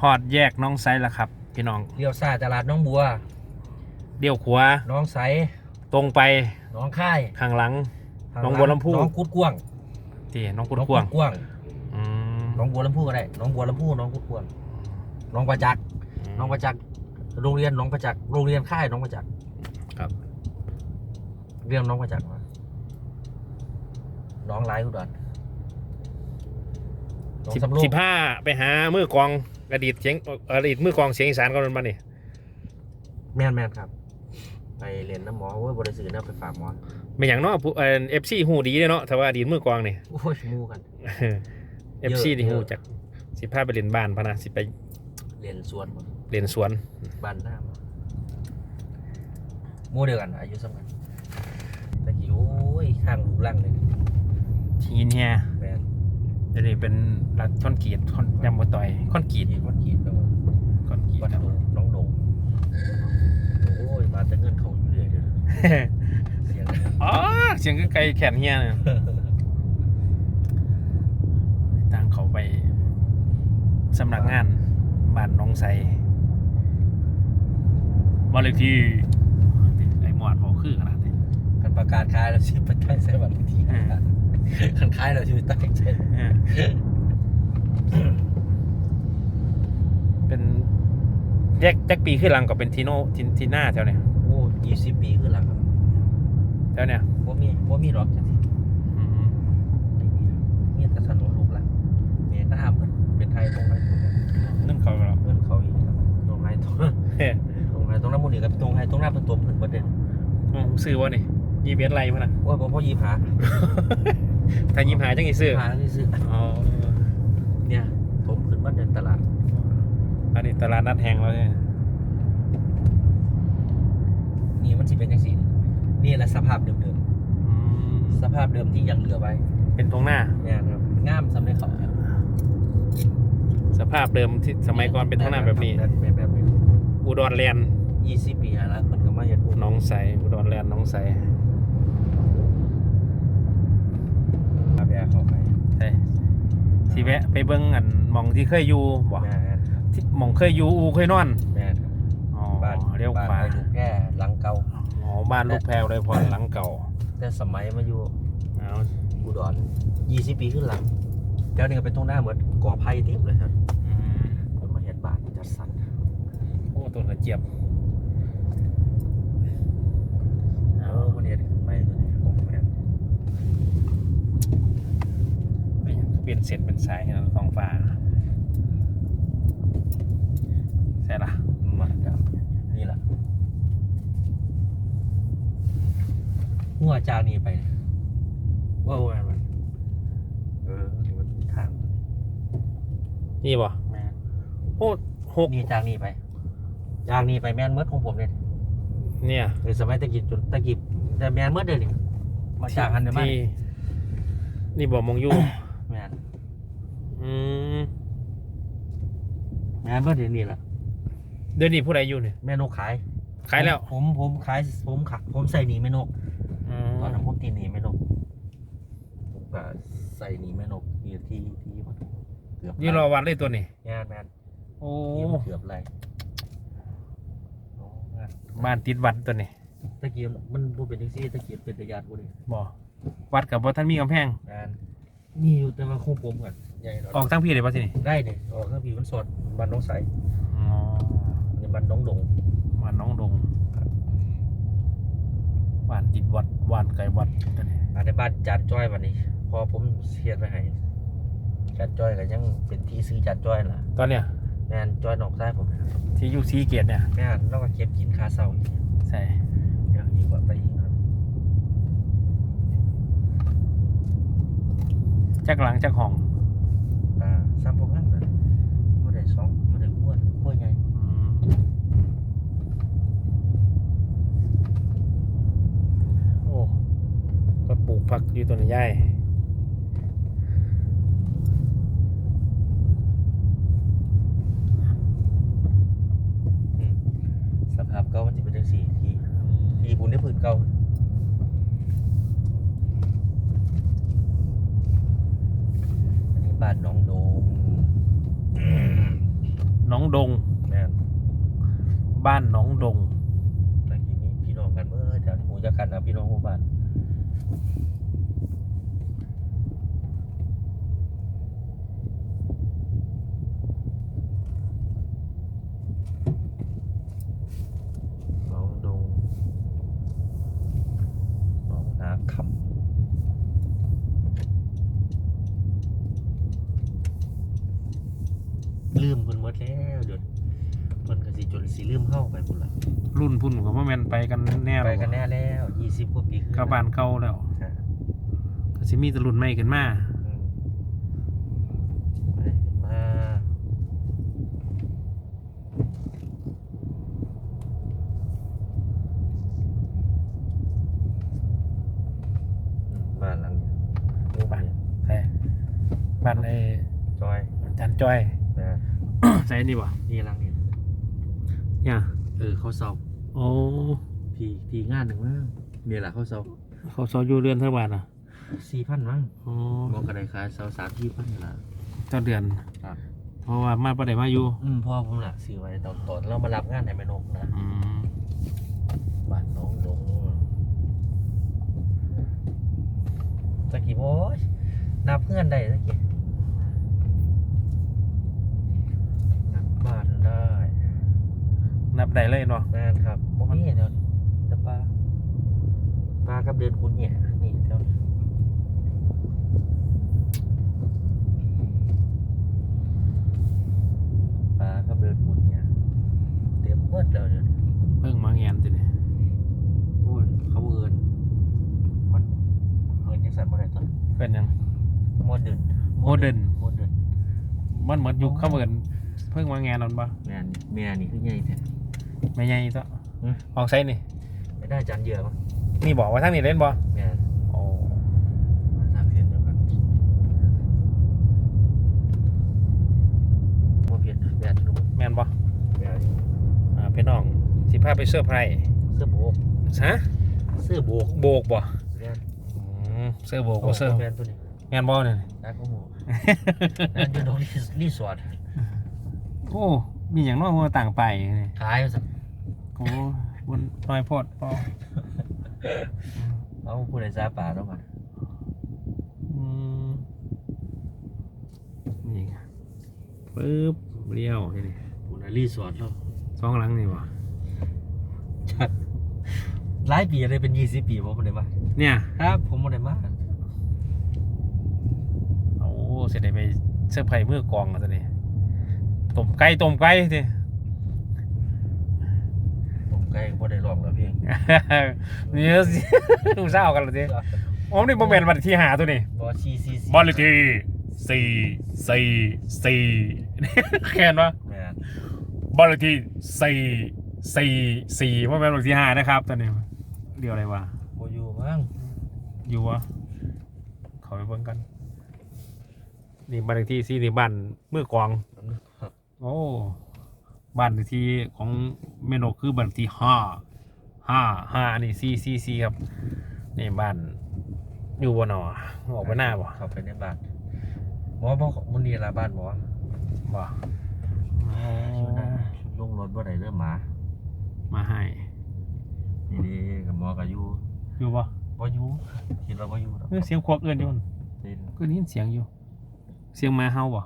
ฮอดแยกน้องไซแล้วครับ พี่น้องเลี้ยวซ้ายตลาดน้องบัว เดี่ยวขวาน้องใสตรงไปน้องค่ายข้างหลังทาน้องบัวลำพู น้องกุดกวางที่น้องกุดน้องกวางกวางอืมน้องบัวลำพูก็ได้น้องบัวลำพูน้องกุดกวางน้องประจักษ์น้องประจักษ์โรงเรียนน้องประจักษ์โรงเรียนค่ายน้องประจักษ์ครับ เรียนน้องประจักษ์มาน้องไลายอุดรน้องสิบสำโรงสิบห้าไปหามือกลอง อดีตเสียงอดีตมือกลองเสียงอีสานกันมันมานี่แม่นแม่นครับ ไปเรียนน้ำหมอโอ้ยบริสุทธิ์นะไปฝากหมอไม่อย่างเนาะเอฟซีหูดีเด้เนาะแต่ว่าอดีตมือกลองนี่โอ้ยมูกันเอฟซีเยอะนี่หูเยอะจากสิบห้าไปเรียนบ้านพะนะสิไปเรียนสวนหมดเรียนสวนบ้านหน้ามาหมู่เดียวกันอายุสมัยตะกี้โอ้ยข้างรูปร่างเลยทีเนี่ยแม่น เดี๋ยวนี้เป็นรักท่อนกีดท่อนยำบต่อยค่อนกีดขีดวัดขีดแล้วค่อนกีดวัดครับดงน้องดงโอ้ยมาแต่เงินเขาอยู่เรื่อยเด้อเสียงอ๋อเสียงไกลๆแขนเฮียเนี่ยตั้งเขาไปสำนักงานบ้านหน้องไซบ้านเลขที่ไอ้หมวดบอกคือขนาดนี้คันประกาศขายแล้วชิบไปใต้ใส่บัตรทีอืมคันขายแล้วชิบไปใต้ใส่เออเป็น แยกแจ็คปีขึ้นหลังก็เป็นทีโน่ทีทีหน้าแถวเนี้ยโอ้ยี่สิบปีขึ้นหลังครับแถวเนี้ยว่ามีว่ามีหรอกจังสิอืมไม่มีมีแต่ถนนลูกหลังเนี่ยหน้าเหมือนเป็นไทยตรงไหนตรงนั้นนั่นเขาแล้วเพื่อนเขาอีกครับตรงไหนตรงนั้นเฮ้ยตรงไหนตรงนั้นมูนี่กับตรงไหนตรงหน้าเป็นตัวมันประเด็นอืมซื้อวะนี่ยี่เบียดไรมั้งนะว่าผมพ่อยีผาถ้ายิ้มหายจังไงซื้อผาที่ซื้ออ๋อเนี่ยผมขึ้นมาเดินตลาด อันนี้ตลาดนัดแห่งแล้วเนี่ยนี่มันจะเป็นยังสีนี่แหละสภาพเดิมอืมๆสภาพเดิมที่ยังเหลือไว้เป็นตรงหน้าเนี่ยครับงามสำเร็จเขาครับสภาพเดิมที่สมัยก่อนเป็นทางหน้าแบบนี้แบบแบบนี้อุดรแลนด์ยี่สิบปีแล้วมันก็มาเห็นพวกหน้องใสอุดรแลนด์หน้องใสพาแบเข้าไปใช่ที่แวะไปเบิ้งอันหมองที่เคยอยู่บ่แม่น ที่หมองเคยอยู่อูเคยนอน แม่นครับอ๋อบ้านเรียวบ้านขวาไปลูกแก่หลังเก่า อ๋อ บ้านลูกแพรวเลยพอหลังเก่าแต่สมัยมาอยู่เอาอุดรยี่สิบปีขึ้นหลังแล้วนี่ก็เป็นตรงหน้าเหมือนก่อไผ่เต็มเลยครับอืมมันมาเห็นบ้านจัดสรรโอ้ต้นกระเจี๊ยบเออวันนี้ขึ้นไปตัวนี้ผมแม่นเปลี่ยนเส้นเป็นสายให้เราท้องฟ้า ใช่ละมาครับนี่แหละหัวจากนี้ไปว่าว่ามันเออนี่มันทางนี่บ่แม่นโอ้หกนี่จากนี้ไปจากนี้ไปแม่นเมื่อของผมเนี่ยเนี่ยในสมัยตะกี้จนตะกี้แต่แม่นเมื่อเดือนนี่มาจากหันเดมาที่นี่บ่มองอยู่แม่นอืมแม่นเมื่อเดือนนี้แหละ เดี๋ยวนี้ผู้ใดอยู่เนี่ยแม่นกขายขายแล้วผมผมขายผมขายผมใส่หนีแม่นกอืตอนมนั้นผมตีหนีแม่นกผมก็ใส่หนีแม่นกที่ที่ที่มันเกือบนี่รอวันเลยตัวนี้งานแมนโอ้ที่มันเกือบไรโอ้งานบ้านติดวัดตัวนี้ตะกี้มันบ่เป็นจังซี่ตะกี้เป็นตะยานบ่ได้บ่วัดกับบ่ท่านมีกำแพงงานมีอยู่แต่ว่าคงผมกันใหญ่หน่อยออกทั้งพี่เลยป่ะที่นี่ได้เนี่ยออกข้างพี่มันสดบ้านน้องใสอ๋อใน บ้านน้องดงบ้านน้องดงบ้านติดวัดบ้านไกลวัดตัวนี้อันในบ้านจานจ้อยวันนี้ พอผมเสียไปให้จานจ้อยก็ยังเป็นที่ซื้อจานจ้อยล่ะตอนเนี้ยแม่นจ้อยนอกซ้ายผมนะครับที่อยูซีเกียรติเนี่ยแม่นเราก็เก็บกินค่าเสาอีกใช่เดี๋ยวอีกว่าไปอีกครับจักหลังจักห้อง อ่าซ้ำพวกนั้นนะอยู่ได้สองอยู่ได้ขั้วขั้วใหญ่ อืมโอ้ก็ปลูก ผักอยู่ตัวนี้ใหญ่อืมสภาพเก่ามันจะเป็นจังสี่ที่ที่ผมได้พื้นเก่าอันนี้บ้านหน้องโดงหน้องดง แม่นบ้านหน้องดงตะกี้นี้พี่น้องกันเมื่อแถวนี้หูจักกันนะพี่น้องหมู่บ้านหน้องดงหน้องนาคำ ลืมเพิ่นหมดแล้วเดี๋ยวเพิ่นก็สิจนสิลืมเข้าไปพุ่นละรุ่นพุ่นของพ่อแมนไปกันแน่หรไปอกันแน่แล้วยี่สิบกว่าปีขึ้นเข้าบ้านเก่าแล้วฮะก็สิมีแตรุ่นใหม่ขึ้นมาอืมไปมาอืมบ้านหลังนี้หมู่บ้านใช่บ้านไอ้จอยจันจ้อยนะ ใส่นี่บ่นี่หลังนี้เนี่ยเออเขาเซาโอ้พี่พี่งานหนึ่งมั้งเนี่ยแหละเขาเซาเขาซอยอยู่เรือนเท่าบ้านอะสี่พันมั้งอ๋อบอกกระไดขายเซาสามที่พันนี่แหละเจ้าเดือนครับเพราะว่ามาประเดี๋ยวมาอยู่อืมพ่อผมล่ะซื้อไว้ตอนตอนเรามารับงานในแม่นกนะอืมบ้านน้องดงตะกี้โอ้ยนับเพื่อนได้ตะกี้นับบ้านได้ นั บได้เลยเนาะแม่นครับบ่มีแถวนี้แต่ปลาปลากับเดินคุณเนี่ยนี่แถวนี้ปลากับเดินคุณเนี่ยเต็มหมดแล้วเดี๋ยวนี้เพิ่งมาเงียนติเนี่ยโอ้ยเขาเอินมันเอินจังสันบ่ได้ต้นเพิ่นยังโมเดิร์นโมเดิร์นโมเดิร์นมันเหมือนยุคเข้าเหมือนเพิ่งมาเงียนนั่นปะแม่นแม่นี่คือใหญ่แท้ ไม่ใหญ่ตัวอืมของใส่นี่ ไม่ได้จานเยอะมั้งนี่บอกว่าทั้งนี้เล่นบ่แม่นโอ้มาสามเส้นเดียวกันโมเพียนแม่นรู้มั้ยแม่นบ่แม่นอ่าพี่น้องสิพาไปเสื้อร์ไพรส์เสื้อโบกฮะเสื้อโบกโบกบ่แม่นอืมเสื้อโบกบ่เสื้อแม่นตัวนี้แม่นบ่เนี่ย นักโอ้โหแม่นอยู่ตรงรีรีสอร์ทโอ้ มีอย่างน้อยมัวต่างไปนี่ขายเอาซะโอ้บนน้อยโพดปอเอาผู้ใดซาป่าแล้วมันอืมนี่ไงปึ๊บเลี้ยวทีนี้ผู้ใดรีสอร์ทแล้วสองหลังนี่บ่จัดหลายปีเลยเป็นยี่สิบปีผมบ่ได้มาเนี่ยครับผมบ่ได้มาโอ้เสร็จได้ไปเสื้อร์ไพรส์มือกองแล้วตอนนี้ ต้มไก่ต้มไก่ทีผมใกล้บ่ได้ลองแล้วพี่นี่สิดูเศร้ากันเลยทีอ๋อนี่โมเมนต์วันที่หาตัวนี้บอซีซีซีบอลเลขที่สี่สี่สี่แค่นั้นวะแม่นบอลเลขที่สี่สี่สี่โมเมนต์วันที่ห้านะครับตอนนี้เรียกอะไรวะบ่อยู่มั้งอยู่วะเขาไปเบิ่งกันนี่บ้านเลขที่สี่นี่บ้านเมื่อกองครับ โอ้บ้านเลขที่ของเมนกคือบ้านเลขที่ห้าห้าห้านี่สี่สี่สี่ครับนี่บ้านอยู่บนหนอออกไปหน้าบ่เข้าไปในบ้านหมอบอกมันนี่ละบ้านหมอบ่อยู่นะลงรถบ่ได้เด้อหมา มาให้นี่ดีกับหมอก็อยู่อยู่บ่บ่อยู่คิดว่าบ่อยู่ดอกเออเสียงควักเอื้อนอยู่นั่นเต้นก็ได้ยินเสียงอยู่ เสียงหมาเห่าบ่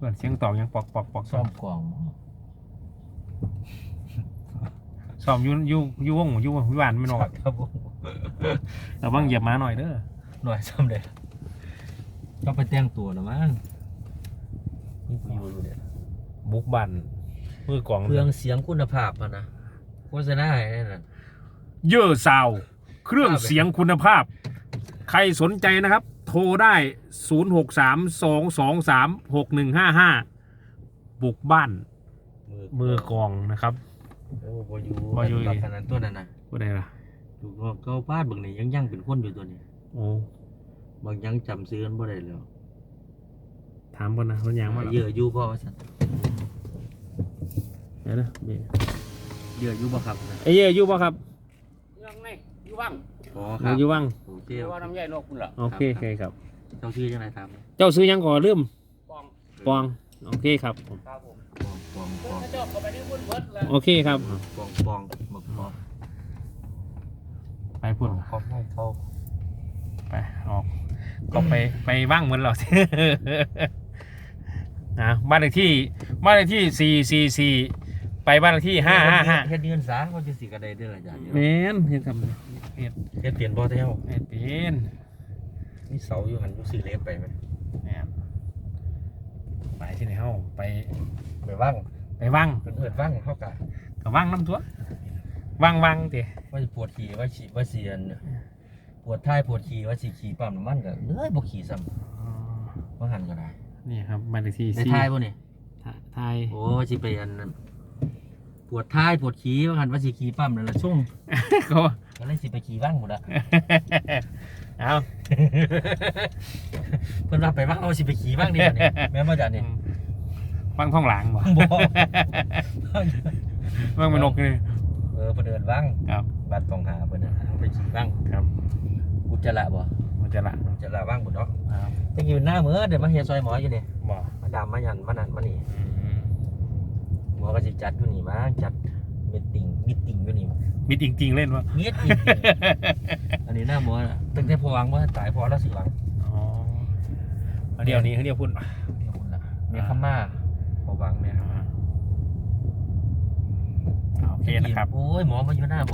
เพื่อนเสียงตอกยังปอกปอกปอกซ่อมกล่องซ้อมอยู่อยู่อยู่วงอยู่วิวานไม่นอกครับผมระวังเหยียบหมาหน่อยเด้อหน่อยซ่อมได้ต้องไปแต่งตัวแล้วมั้งนี่กูอยู่อยู่เนี่ยบุกบันมือกองเครื่องเสียงคุณภาพอะนะโฆษณาให้นั่นน่ะเยอะซาว เครื่องเสียงคุณภาพ ใครสนใจนะครับ โทรได้ 0 6 3 2 2 3 6 1 5 5 บุกบ้าน มือกองนะครับ โอ้บ่อยู่บ่อยู่แบบขนาดตัวนั้นน่ะว่าไดล่ะอยู่นอกเก้าป้านเบิ่งนี่ยังยังเป็นคนอยู่ตัวนี้โอ้บางยังจำซื้อกันบ่ได้แล้วถามก่อนนะมันยังมาเยอะอยู่บ่ว่าซั่นเดี๋ยวนะเดี๋ยวเยอะอยู่บ่ครับนะไอ้เยอะอยู่ป่ะครับยังไงอยู่บ้างอ๋อคเยรับอะอยู่บ้างโอ เคเรียกว่าน้ำใยนกคุณเหรอโอเคโอเคครับ เจ้าชื่อจังไดถามเจ้าซื้อยังก่อนลืมปองปองโอเคครับครับผมปองปองถ้าเจาะเข้าไปในพุ่นเบิดแล้วโอเคครับปองปองหมึกปองไปพุ่นเขาให้เขาไปออกก็ไปไปว่างเหมือนเรานะบ้านเลขที่บ้านเลขที่สี่สี่สี่ไปบ้านเลขที่ห้าห้าห้าเฮ็ดเดือนสาเขาจะสิกระไดเด้อละจ้ะเมนเห็นครับ เห็นเฮ็ดเปลี่ยนบ่เท่าเห็นเป็นมีเสาอยู่หันอยู่ซื้อเล็บไปไหมเนี่ยไปที่ไหนเฮาไปไปว่างไปว่างเพิ่นเอิ้นว่างเขากะกับว่างน้ำตัวว่างว่างเตะว่าสิปวดขี่ว่าสิว่าสิอันปวดท้ายปวดขี่ว่าสิขี่ปั๊มน้ำมันก็เลยบ่ขี่ซ้ำว่าหันก็ได้นี่ครับบ้านเลขที่ได้สี่ท้ายบ่นี่ทายโอ้ว่าสิไปอันนั้นปวดท้ายปวดขี่ว่าหันว่าสิขี่ปั๊มนั่นล่ะช่วงเขา ก็เลยสิไปขี่ว่างหมดอะเอาเพิ่นว่าไปว่างเอาสิไปขี่ว่างนี่บัดนี้แม่นบ่จ้ะนี่ว่างท้องหลังบ่บ่ว่างมันนกนี่เออเพิ่นเอิ้นว่างครับบัดต้องหาเพิ่นน่ะเอาไปขี่ว่างครับอุจจาระบ่มันจะละอุจจาระว่างบ่เนาะครับตะกี้เป็นหน้ามื้อเดี๋ยวมาเฮ็ดซอยหมออยู่นี่บ่มาดามมายันมานั่นมานี่อืมหมอก็สิจัดอยู่นี่มาจัด มีตติ้งมีตติ้งอยู่นี่มีจริงๆเล่นวะเมียดจริงๆอันนี้หน้าหมอน่ะตั้งแต่พอวางว่าตายพอแล้วสิหวังอ๋อเอาเดี๋ยวนี้เขาเรียกพุ่นเมียคุณล่ะเมียขม่าพอวางเมียขม่าโอเคนะครับ โอ้ยหมอมาอยู่หน้า